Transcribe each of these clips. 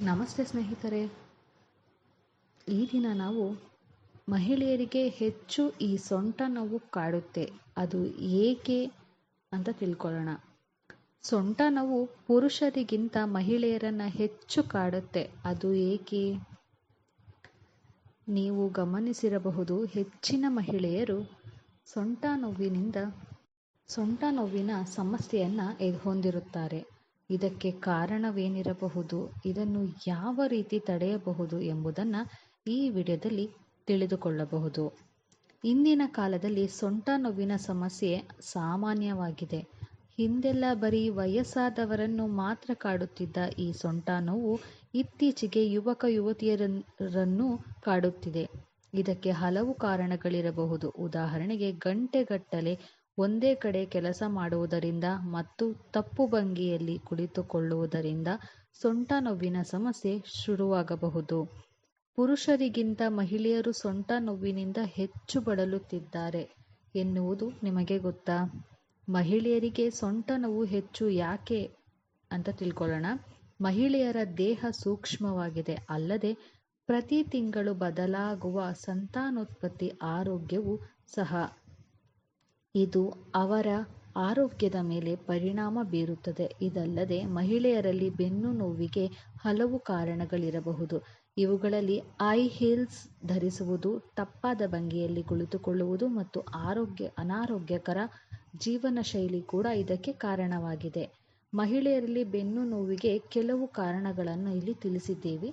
ನಮಸ್ತೆ ಸ್ನೇಹಿತರೆ. ಈ ದಿನ ನಾವು ಮಹಿಳೆಯರಿಗೆ ಹೆಚ್ಚು ಈ ಸೊಂಟ ನೋವು ಕಾಡುತ್ತೆ. ಅದು ಏಕೆ ಅಂತ ತಿಳ್ಕೊಳ್ಳೋಣ. ಸೊಂಟ ನೋವು ಪುರುಷರಿಗಿಂತ ಮಹಿಳೆಯರನ್ನು ಹೆಚ್ಚು ಕಾಡುತ್ತೆ. ಅದು ಏಕೆ? ನೀವು ಗಮನಿಸಿರಬಹುದು, ಹೆಚ್ಚಿನ ಮಹಿಳೆಯರು ಸೊಂಟ ನೋವಿನಿಂದ, ಸೊಂಟ ನೋವಿನ ಸಮಸ್ಯೆಯನ್ನು ಹೊಂದಿರುತ್ತಾರೆ ಇದಕ್ಕೆ ಕಾರಣವೇನಿರಬಹುದು? ಇದನ್ನು ಯಾವ ರೀತಿ ತಡೆಯಬಹುದು ಎಂಬುದನ್ನು ಈ ವಿಡಿಯೋದಲ್ಲಿ ತಿಳಿದುಕೊಳ್ಳಬಹುದು. ಇಂದಿನ ಕಾಲದಲ್ಲಿ ಸೊಂಟ ನೋವಿನ ಸಮಸ್ಯೆ ಸಾಮಾನ್ಯವಾಗಿದೆ. ಹಿಂದೆಲ್ಲ ಬರೀ ವಯಸ್ಸಾದವರನ್ನು ಮಾತ್ರ ಕಾಡುತ್ತಿದ್ದ ಈ ಸೊಂಟ ನೋವು ಇತ್ತೀಚೆಗೆ ಯುವಕ ಯುವತಿಯರನ್ನು ಕಾಡುತ್ತಿದೆ. ಇದಕ್ಕೆ ಹಲವು ಕಾರಣಗಳಿರಬಹುದು. ಉದಾಹರಣೆಗೆ ಗಂಟೆಗಟ್ಟಲೆ ಒಂದೇ ಕಡೆ ಕೆಲಸ ಮಾಡುವುದರಿಂದ ಮತ್ತು ತಪ್ಪು ಭಂಗಿಯಲ್ಲಿ ಕುಳಿತುಕೊಳ್ಳುವುದರಿಂದ ಸೊಂಟ ನೋವಿನ ಸಮಸ್ಯೆ ಶುರುವಾಗಬಹುದು. ಪುರುಷರಿಗಿಂತ ಮಹಿಳೆಯರು ಸೊಂಟ ನೋವಿನಿಂದ ಹೆಚ್ಚು ಬಳಲುತ್ತಿದ್ದಾರೆ ಎನ್ನುವುದು ನಿಮಗೆ ಗೊತ್ತಾ? ಮಹಿಳೆಯರಿಗೆ ಸೊಂಟ ನೋವು ಹೆಚ್ಚು ಯಾಕೆ ಅಂತ ತಿಳ್ಕೊಳ್ಳೋಣ. ಮಹಿಳೆಯರ ದೇಹ ಸೂಕ್ಷ್ಮವಾಗಿದೆ. ಅಲ್ಲದೆ ಪ್ರತಿ ತಿಂಗಳು ಬದಲಾಗುವ ಸಂತಾನೋತ್ಪತ್ತಿ ಆರೋಗ್ಯವು ಸಹ ಇದು ಅವರ ಆರೋಗ್ಯದ ಮೇಲೆ ಪರಿಣಾಮ ಬೀರುತ್ತದೆ. ಇದಲ್ಲದೆ ಮಹಿಳೆಯರಲ್ಲಿ ಬೆನ್ನು ನೋವಿಗೆ ಹಲವು ಕಾರಣಗಳಿರಬಹುದು. ಇವುಗಳಲ್ಲಿ ಐ ಹೀಲ್ಸ್ ಧರಿಸುವುದು, ತಪ್ಪಾದ ಭಂಗಿಯಲ್ಲಿ ಕುಳಿತುಕೊಳ್ಳುವುದು ಮತ್ತು ಆರೋಗ್ಯ, ಅನಾರೋಗ್ಯಕರ ಜೀವನ ಶೈಲಿ ಕೂಡ ಇದಕ್ಕೆ ಕಾರಣವಾಗಿದೆ. ಮಹಿಳೆಯರಲ್ಲಿ ಬೆನ್ನು ನೋವಿಗೆ ಕೆಲವು ಕಾರಣಗಳನ್ನು ಇಲ್ಲಿ ತಿಳಿಸಿದ್ದೇವೆ.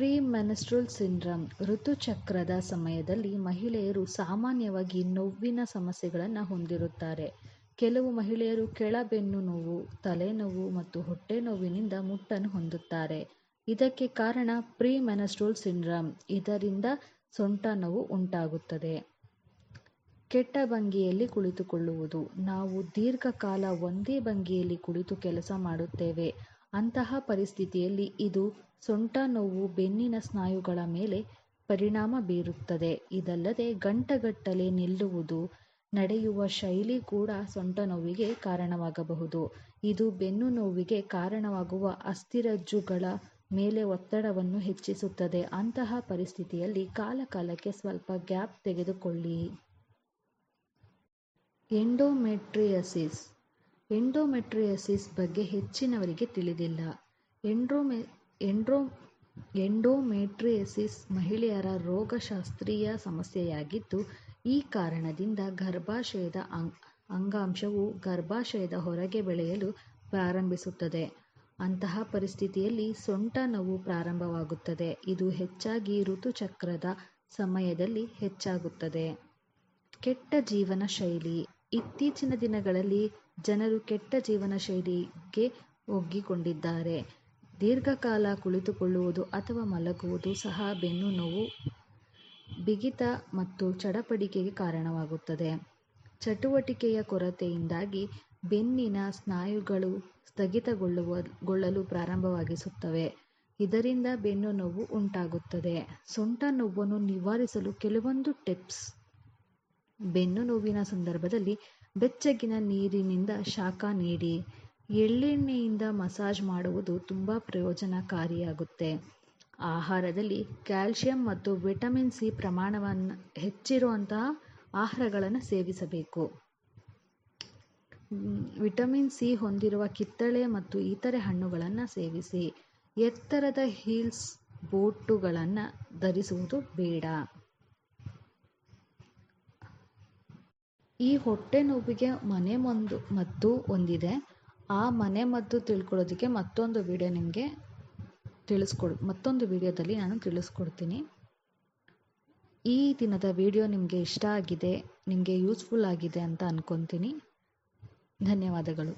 ಪ್ರೀ ಮೆನಸ್ಟ್ರಲ್ ಸಿಂಡ್ರಮ್ ಋತುಚಕ್ರದ ಸಮಯದಲ್ಲಿ ಮಹಿಳೆಯರು ಸಾಮಾನ್ಯವಾಗಿ ನೋವಿನ ಸಮಸ್ಯೆಗಳನ್ನು ಹೊಂದಿರುತ್ತಾರೆ. ಕೆಲವು ಮಹಿಳೆಯರು ಕೆಳ ಬೆನ್ನು ನೋವು, ತಲೆನೋವು ಮತ್ತು ಹೊಟ್ಟೆ ನೋವಿನಿಂದ ಮುಟ್ಟನ್ನು ಹೊಂದುತ್ತಾರೆ. ಇದಕ್ಕೆ ಕಾರಣ ಪ್ರೀ ಮೆನ್ಸ್ಟ್ರಲ್ ಸಿಂಡ್ರಮ್. ಇದರಿಂದ ಸೊಂಟ ನೋವು ಉಂಟಾಗುತ್ತದೆ. ಕೆಟ್ಟ ಭಂಗಿಯಲ್ಲಿ ಕುಳಿತುಕೊಳ್ಳುವುದು. ನಾವು ದೀರ್ಘಕಾಲ ಒಂದೇ ಭಂಗಿಯಲ್ಲಿ ಕುಳಿತು ಕೆಲಸ ಮಾಡುತ್ತೇವೆ. ಅಂತಹ ಪರಿಸ್ಥಿತಿಯಲ್ಲಿ ಇದು ಸೊಂಟ ನೋವು ಬೆನ್ನಿನ ಸ್ನಾಯುಗಳ ಮೇಲೆ ಪರಿಣಾಮ ಬೀರುತ್ತದೆ. ಇದಲ್ಲದೆ ಗಂಟಗಟ್ಟಲೆ ನಿಲ್ಲುವುದು ನಡೆಯುವ ಶೈಲಿ ಕೂಡ ಸೊಂಟ ನೋವಿಗೆ ಕಾರಣವಾಗಬಹುದು. ಇದು ಬೆನ್ನು ನೋವಿಗೆ ಕಾರಣವಾಗುವ ಅಸ್ಥಿರಜ್ಜುಗಳ ಮೇಲೆ ಒತ್ತಡವನ್ನು ಹೆಚ್ಚಿಸುತ್ತದೆ. ಅಂತಹ ಪರಿಸ್ಥಿತಿಯಲ್ಲಿ ಕಾಲಕಾಲಕ್ಕೆ ಸ್ವಲ್ಪ ಗ್ಯಾಪ್ ತೆಗೆದುಕೊಳ್ಳಿ. ಎಂಡೋಮೆಟ್ರಿಯಸಿಸ್ ಎಂಡೋಮೆಟ್ರಿಯಸಿಸ್ ಬಗ್ಗೆ ಹೆಚ್ಚಿನವರಿಗೆ ತಿಳಿದಿಲ್ಲ. ಎಂಡ್ರೋಮೆ ಎಂಡ್ರೋ, ಎಂಡೋಮೆಟ್ರಿಯಸಿಸ್ ಮಹಿಳೆಯರ ರೋಗಶಾಸ್ತ್ರೀಯ ಸಮಸ್ಯೆಯಾಗಿದ್ದು, ಈ ಕಾರಣದಿಂದ ಗರ್ಭಾಶಯದ ಅಂಗಾಂಶವು ಗರ್ಭಾಶಯದ ಹೊರಗೆ ಬೆಳೆಯಲು ಪ್ರಾರಂಭಿಸುತ್ತದೆ. ಅಂತಹ ಪರಿಸ್ಥಿತಿಯಲ್ಲಿ ಸೊಂಟ ನೋವು ಪ್ರಾರಂಭವಾಗುತ್ತದೆ. ಇದು ಹೆಚ್ಚಾಗಿ ಋತುಚಕ್ರದ ಸಮಯದಲ್ಲಿ ಹೆಚ್ಚಾಗುತ್ತದೆ. ಕೆಟ್ಟ ಜೀವನ ಶೈಲಿ ಇತ್ತೀಚಿನ ದಿನಗಳಲ್ಲಿ ಜನರು ಕೆಟ್ಟ ಜೀವನ ಶೈಲಿಗೆ ಒಗ್ಗಿಕೊಂಡಿದ್ದಾರೆ. ದೀರ್ಘಕಾಲ ಕುಳಿತುಕೊಳ್ಳುವುದು ಅಥವಾ ಮಲಗುವುದು ಸಹ ಬೆನ್ನು ನೋವು, ಬಿಗಿತ ಮತ್ತು ಚಡಪಡಿಕೆಗೆ ಕಾರಣವಾಗುತ್ತದೆ. ಚಟುವಟಿಕೆಯ ಕೊರತೆಯಿಂದಾಗಿ ಬೆನ್ನಿನ ಸ್ನಾಯುಗಳು ಸ್ಥಗಿತಗೊಳ್ಳುವ ಪ್ರಾರಂಭವಾಗಿಸುತ್ತವೆ. ಇದರಿಂದ ಬೆನ್ನು ನೋವು ಉಂಟಾಗುತ್ತದೆ. ಸೊಂಟ ನೋವನ್ನು ನಿವಾರಿಸಲು ಕೆಲವೊಂದು ಟಿಪ್ಸ್ ಬೆನ್ನು ನೋವಿನ ಸಂದರ್ಭದಲ್ಲಿ ಬೆಚ್ಚಗಿನ ನೀರಿನಿಂದ ಶಾಖ ನೀಡಿ ಎಳ್ಳೆಣ್ಣೆಯಿಂದ ಮಸಾಜ್ ಮಾಡುವುದು ತುಂಬ ಪ್ರಯೋಜನಕಾರಿಯಾಗುತ್ತೆ. ಆಹಾರದಲ್ಲಿ ಕ್ಯಾಲ್ಶಿಯಂ ಮತ್ತು ವಿಟಮಿನ್ ಸಿ ಪ್ರಮಾಣವನ್ನು ಹೆಚ್ಚಿರುವಂತಹ ಆಹಾರಗಳನ್ನು ಸೇವಿಸಬೇಕು. ವಿಟಮಿನ್ ಸಿ ಹೊಂದಿರುವ ಕಿತ್ತಳೆ ಮತ್ತು ಇತರೆ ಹಣ್ಣುಗಳನ್ನು ಸೇವಿಸಿ ಎತ್ತರದ ಹೀಲ್ಸ್ ಬೋಟುಗಳನ್ನು ಧರಿಸುವುದು ಬೇಡ. ಈ ಹೊಟ್ಟೆ ನೋವಿಗೆ ಮನೆ ಮಂದು, ಮದ್ದು ಒಂದಿದೆ. ಆ ಮನೆ ಮದ್ದು ತಿಳ್ಕೊಳ್ಳೋದಕ್ಕೆ ಮತ್ತೊಂದು ವಿಡಿಯೋ ನಿಮಗೆ ತಿಳಿಸ್ಕೊಡ್, ಮತ್ತೊಂದು ವಿಡಿಯೋದಲ್ಲಿ ನಾನು ತಿಳಿಸ್ಕೊಡ್ತೀನಿ. ಈ ದಿನದ ವಿಡಿಯೋ ನಿಮಗೆ ಇಷ್ಟ ಆಗಿದೆ, ನಿಮಗೆ ಯೂಸ್ಫುಲ್ ಆಗಿದೆ ಅಂತ ಅಂದ್ಕೊತೀನಿ ಧನ್ಯವಾದಗಳು.